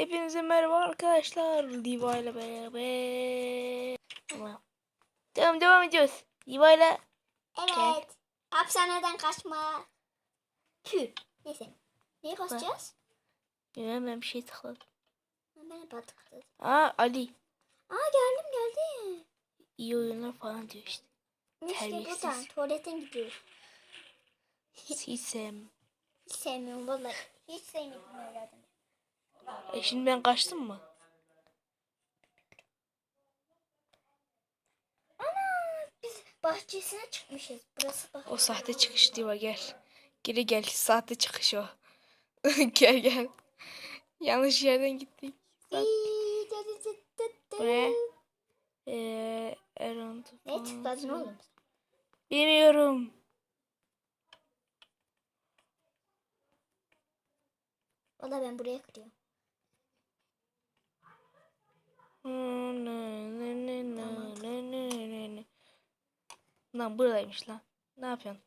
Hepinize merhaba arkadaşlar. Diva ile beraber. Tamam. Devam ediyoruz. Diva ile Evet. Hapishaneden kaçma. Tüh. Neyse. Neye basacağız? Bilmem ben bir şey tıkladım. Ben batıkladım. Aa Ali. Aa geldim geldim. İyi oyunlar falan diyor işte. İşte buradan tuvaletten gidiyoruz. Sisem. Hiç sevmiyorum vallahi. Hiç sevmiyorum öyle adamı. E şimdi ben kaçtım mı? Ana biz bahçesine çıkmışız. Burası bahçe. O sahte çıkış Diva gel. Geri gel. Sahte çıkış o. gel gel. Yanlış yerden gittik. Dı dı. Bu ne? Ne tıkladın oğlum? Bilmiyorum. Valla ben buraya kırıyorum. Lan buradaymış lan. Ne yapıyorsun?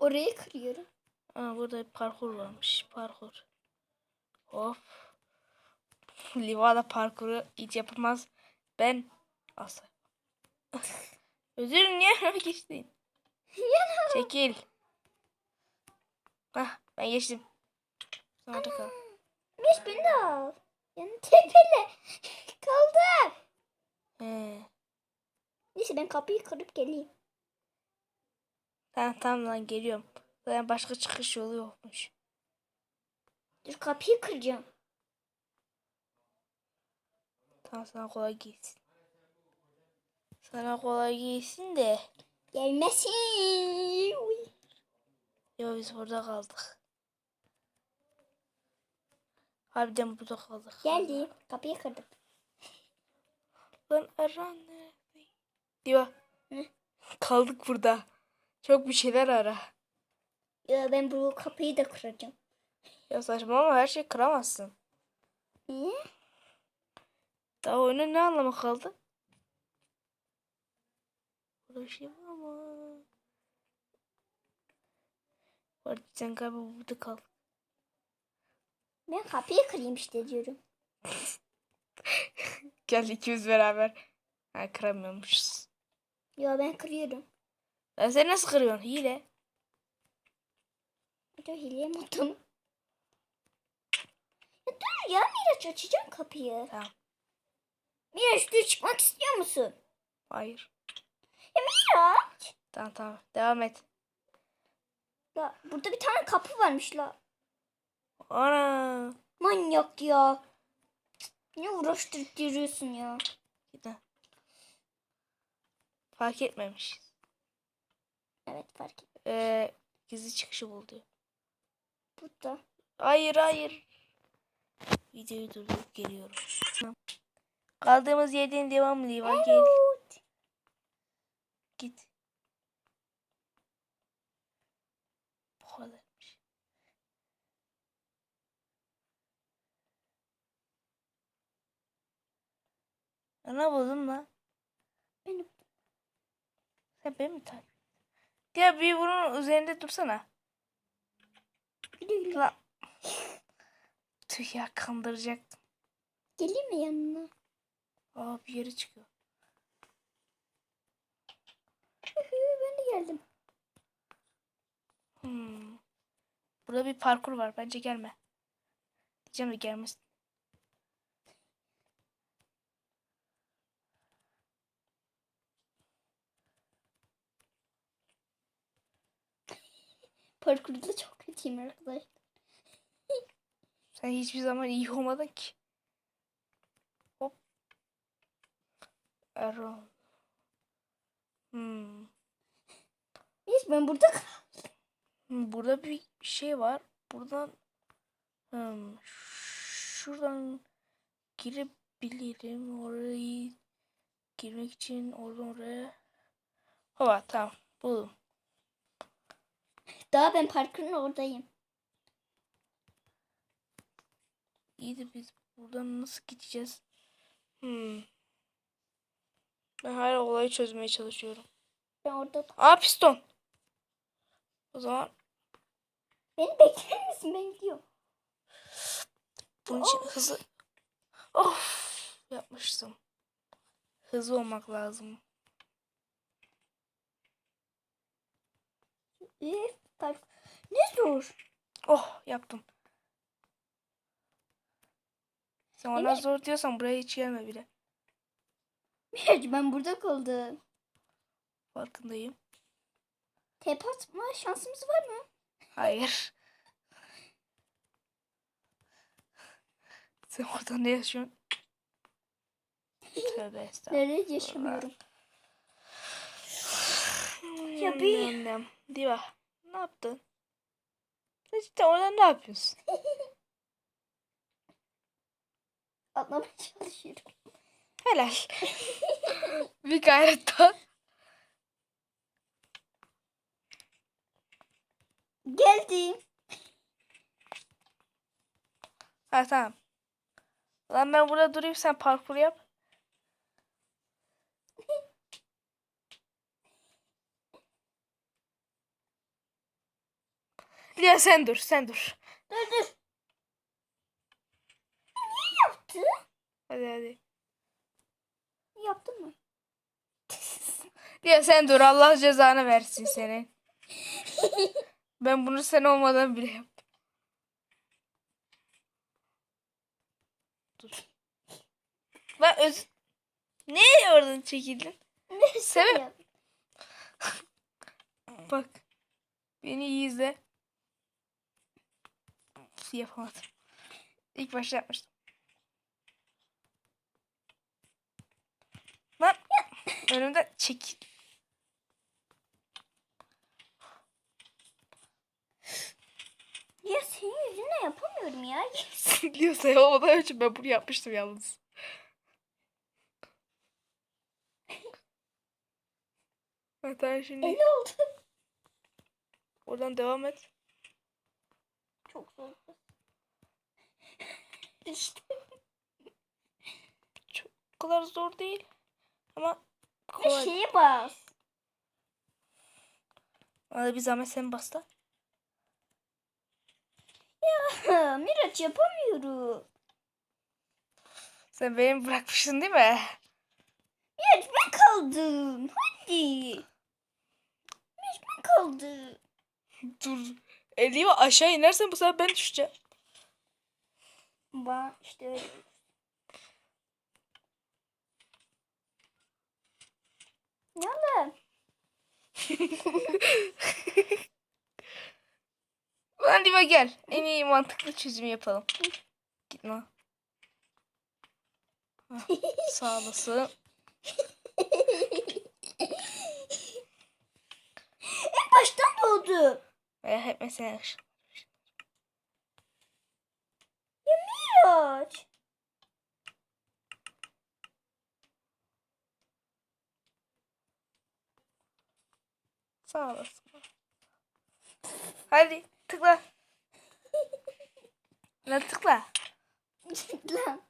Orayı kırıyorum. Aa burada parkur varmış. Parkur. Of. Livada parkuru hiç yapamaz. Ben asla. Özür niye öyle geçtin? Çekil. Hah ben geçtim. Sonra da kal. Meş beni de al. Yani tepele. Kaldım. He. Neyse ben kapıyı kırıp geleyim. Tamam tamam lan geliyorum. Zaten başka çıkış yolu yokmuş. Dur kapıyı kıracağım. Tamam sana kolay gelsin. Sana kolay gelsin de. Gelmesin. Yo biz burada kaldık. Harbiden burada kaldık. Geldi. Kapıyı kırdım. Lan nerede? Diyor. Hı? Kaldık burada. Çok bir şeyler ara. Ya ben bu kapıyı da kıracağım. Ya saçmalama her şeyi kıramazsın. Niye? Daha oyunun ne anlamı kaldı? Burada bir şey var sen galiba burada kal. Ben kapıyı kırayım işte diyorum. Gel ikimiz beraber. Ha kıramıyormuşuz. Ya ben kırıyorum. Ya sen nasıl kırıyorsun? Hile. Dur hileye mi attım? Ya dur ya Miraç açacağım kapıyı. Tamam. Miraç dur çıkmak istiyor musun? Hayır. Ya Miraç. Tamam tamam. Devam et. La burada bir tane kapı varmış la. Ana. Manyak ya. Ne uğraştırıp duruyorsun ya. Gidin. Fark etmemişiz. Evet fark et. Ee, gizli çıkışı buldu. Burada. Hayır hayır. Videoyu durdurup geliyorum. Kaldığımız yerden devam Liva gel. Evet. Git. Bu kadarmış. Ana buldum lan. Benim. Sen beni mi takip? Ya bir bunun üzerinde dursana. Güle güle. Lan. Tüh ya kandıracaktım. Geleyim mi yanına? Aa bir yere çıkıyor. ben de geldim. Hmm. Burada bir parkur var. Bence gelme. Diyeceğim de gelmesin. Parkurda çok kötüyüm arkadaşlar. Sen hiçbir zaman iyi olmadın ki. Hop. Error. Hmm. Neyse ben burada Hmm, Burada bir şey var. Buradan hmm, şuradan girebilirim. Orayı girmek için oradan oraya. Hava tamam. Buldum. Daha ben parkurun oradayım. İyi de biz buradan nasıl gideceğiz? Hmm. Ben hala olayı çözmeye çalışıyorum. Ben orada. Aa piston. O zaman Beni bekler misin? Ben gidiyorum. Bunun için hızlı... Of! Yapmıştım. Hızlı olmak lazım. Üf, park- Ne zor. Oh! Yaptım. Sen ona Emir- zor diyorsan buraya hiç gelme bile. Miraç ben burada kaldım. Farkındayım. Tepe atma şansımız var mı? Hayır. Sen orada ne yaşıyorsun? Tövbe estağfurullah. Nerede yaşamıyorum. Ya bir- Annem. Diva. Ne yaptın? Sen cidden orada ne yapıyorsun? Atlamaya çalışıyorum. Helal. bir gayret daha. Geldim. Ha tamam. Lan ben burada durayım sen parkur yap. Ya sen dur, sen dur. Dur dur. Niye yaptı? Hadi hadi. Yaptın mı? Ya sen dur, Allah cezanı versin seni. Ben bunu sen olmadan bile yaptım. Dur. Ben öz... Ne oradan çekildin? Ne Sebep? Bak. Beni iyi izle. Üf, Yapamadım. İlk başta yapmıştım. Lan. Önümden çekil. Ya senin yüzünden yapamıyorum ya. Liyorsa yapamadan önce ben bunu yapmıştım yalnız. Hatta şimdi Eli oldu. oradan devam et. Çok zor. İşte. Çok kadar zor değil. Ama Bir kolay. şeye bas. Bana bir zahmet sen bas da. Ha, Miraç yapamıyorum. Sen beni bırakmıştın değil mi? Miraç ben kaldım. Hadi. Miraç ben kaldım. Dur. Elimi aşağı inersen bu sefer ben düşeceğim. Ba işte öyle. Ne oldu? Lan Diva gel. En iyi mantıklı çözümü yapalım. Gitme. Hah, Sağ olasın. En baştan doğdu. Veya hep mesela Miraç. Sağ olasın. Hadi tıkla. Lan tıkla. Lan.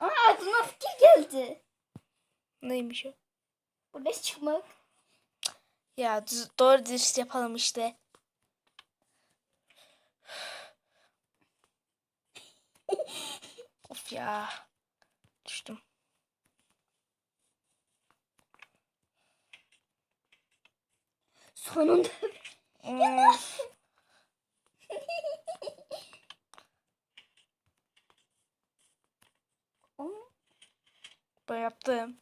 Aa aklıma fikir geldi. Neymiş o? Buraya çıkmak. Ya doğru dürüst yapalım işte. of ya. Düştüm. Sonunda. Ben yaptım.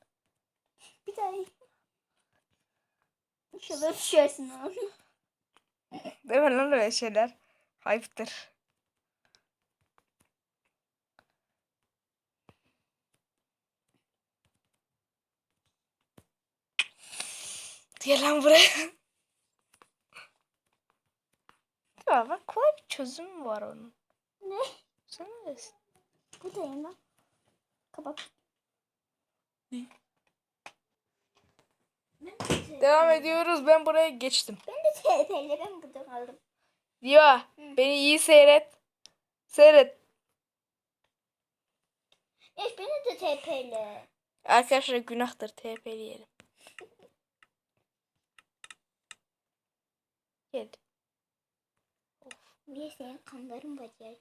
bir daha. İnşallah düşersin abi. Deme lan öyle şeyler. Ayıptır. Gel lan buraya. ya bak kolay bir çözüm var onun. Ne? Sen neresin? Buradayım lan. Kapat. Ne? Devam ediyoruz. Ben buraya geçtim. Ben de TP'yle ben burada kaldım. Diva beni iyi seyret. Seyret. Evet beni de TP'yle. Arkadaşlar günahtır. TP'leyelim. Gel. Of, Niye senin kanların bacı?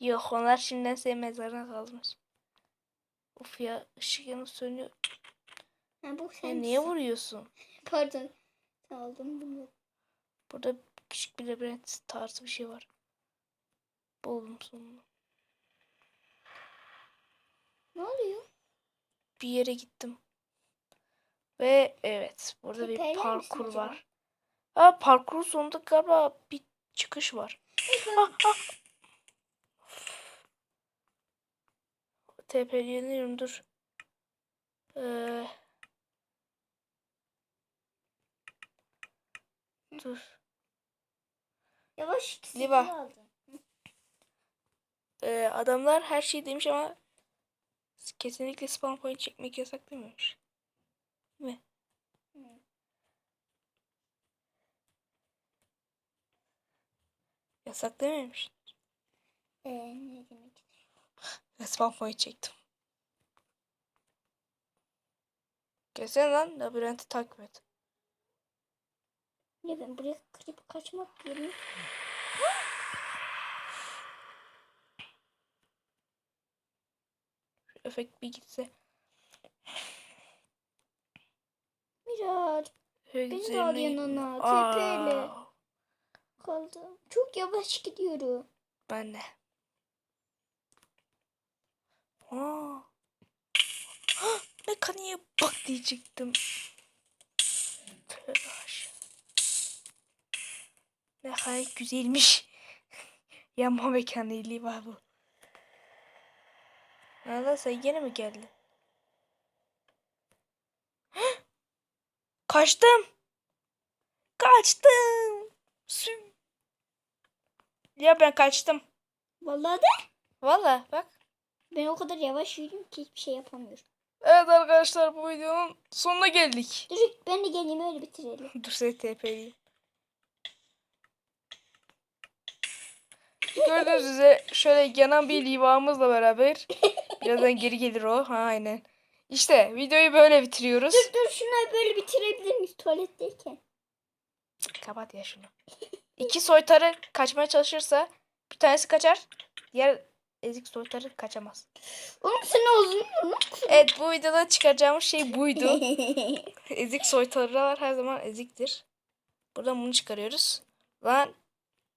Yok onlar şimdiden senin mezarına kalmış. Of ya ışık yanıp sönüyor. Ha bu Ya sen. niye vuruyorsun? Pardon. Aldım bunu. Burada küçük bir labirent tarzı bir şey var. Buldum sonunda. Ne oluyor? Bir yere gittim. Ve evet burada bir Tepeler misin parkur acaba? var. Ha parkurun sonunda galiba bir çıkış var. Ah, ah. Dur. Ee, dur. Yavaş ikisi Liva. aldım. Ee, adamlar her şeyi demiş ama kesinlikle spawn point çekmek yasak. Değil mi? Hı. Yasak dememiş. Ee, ne demek? Spawn point çektim. Gelsene lan labirenti takip et. Ya ben buraya kırıp kaçmak yerine efekt bir gitse. Şöyle Beni de al yanına, Aa, tepeyle. kaldım. Çok yavaş gidiyorum. Ben de. Aa. Mekaniğe bak diyecektim. Mekanik güzelmiş. Yanma mekaniği var bu. Nerede sen yine mi geldin? Kaçtım. Kaçtım. Sü. Ya ben kaçtım. Vallahi de Valla bak. ben o kadar yavaş yürüyorum ki hiçbir şey yapamıyorum. Evet arkadaşlar bu videonun sonuna geldik. Dur ben de geleyim öyle bitirelim. Dur seni TP'leyeyim. Gördüğünüz üzere şöyle yanan bir livamızla beraber. Birazdan geri gelir o. Ha, aynen. İşte videoyu böyle bitiriyoruz. Dur dur şunu böyle bitirebilir miyiz tuvaletteyken? Kapat ya şunu. İki soytarı kaçmaya çalışırsa bir tanesi kaçar. Diğer ezik soytarı kaçamaz. Oğlum sen uzun? Evet bu videoda çıkaracağımız şey buydu. Ezik soytarılar her zaman eziktir. Buradan bunu çıkarıyoruz. Lan